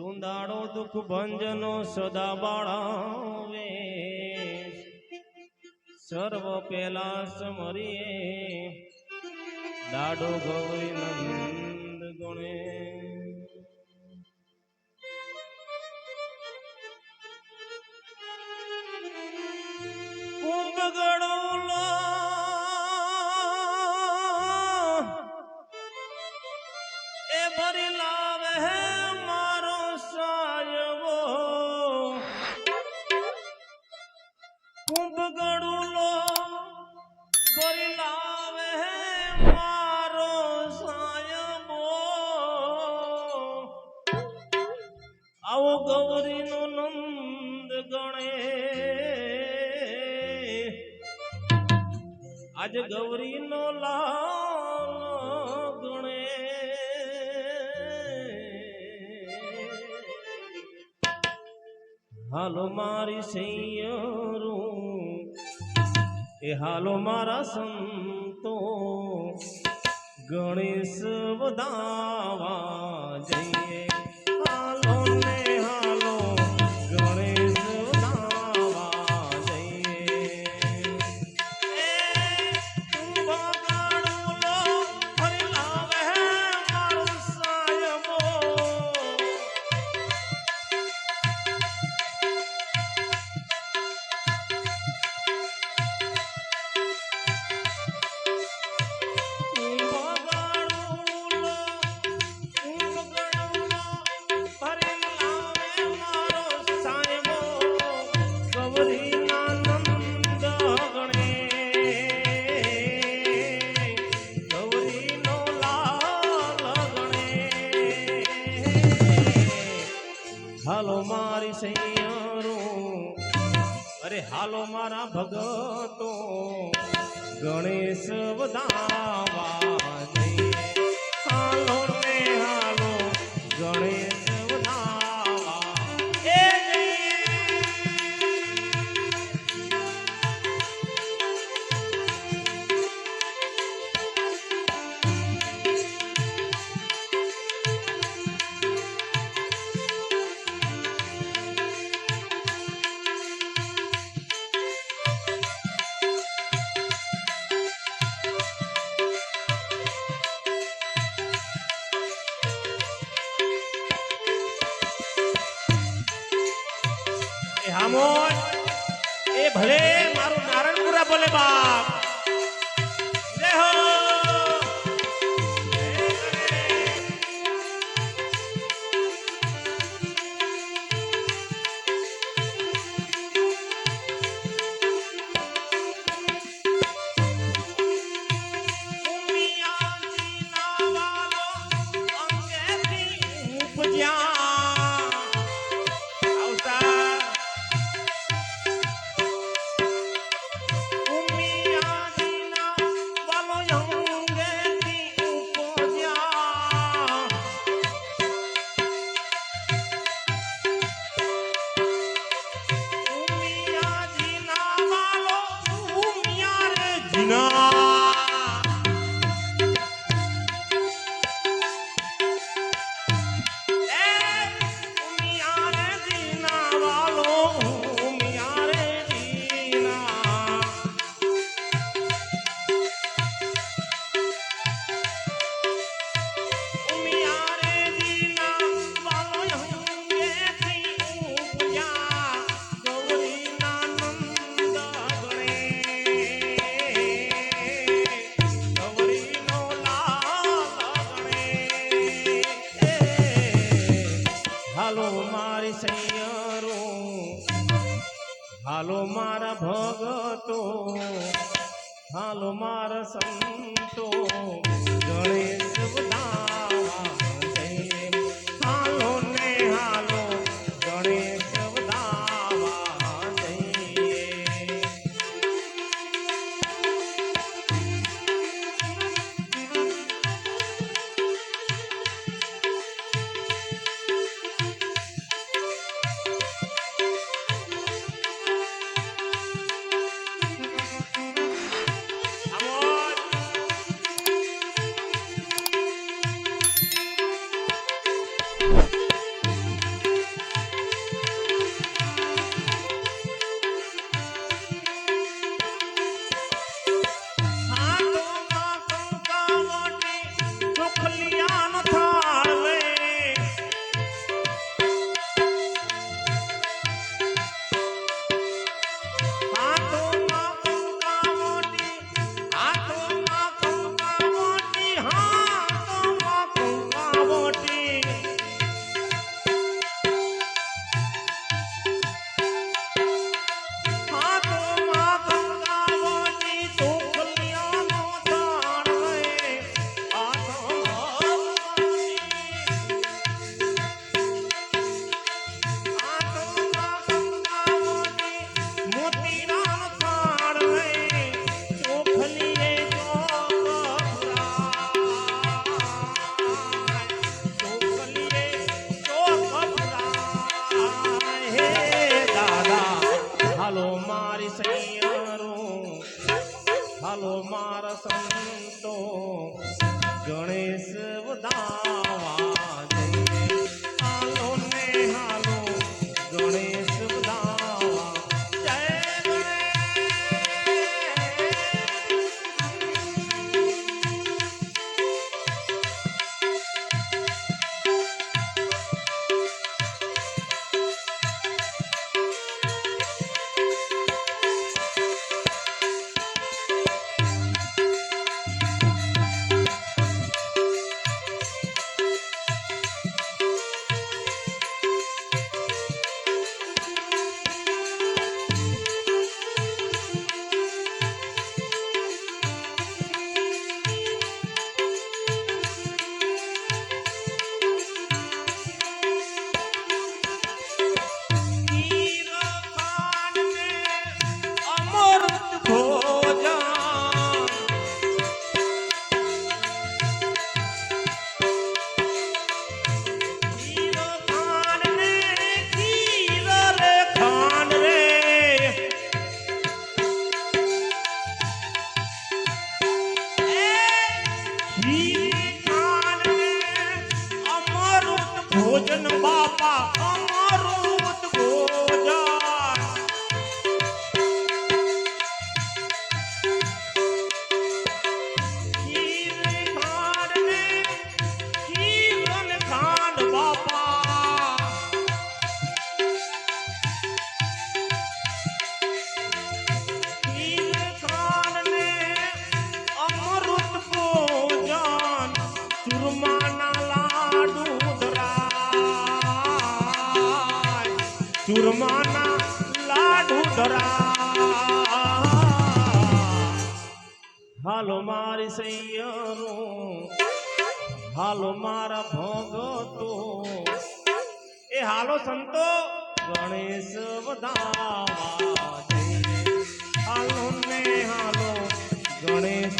દુંદાળો દુઃખ ભંજનો સદા બાળાવે. સર્વ પેલા સમરીએ દાડો ગૌરી નંદ ગુણે. કુંભગણોલો ગૌરીનો નંદ ગણે. આજ ગૌરીનો લાલ ગણે. હાલો મારી સૈયરું એ હાલો મારા સંતો, ગણેશ વધાવા જઈએ. હાલો મારી સૈયારો અરે હાલો મારા ભગતો. ગણેશ વધાવા હાલો ને હાલો ગણેશ હામોન. એ ભલે મારું નારણપુરા ભલે બાપ. હાલો મારા સંતો ગણેશ હાલો મારી સૈયારો હાલો મારા સંતો ગણેશ વધાવા જઈ હાલો ને હાલો ગણેશ ભોજન બાપા હાલો મારી સૈયરો હાલો મારા ભગતો એ હાલો સંતો ગણેશ વધાવા હાલો ને હાલો ગણેશ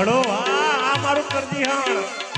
હા આ મારું કરજી હા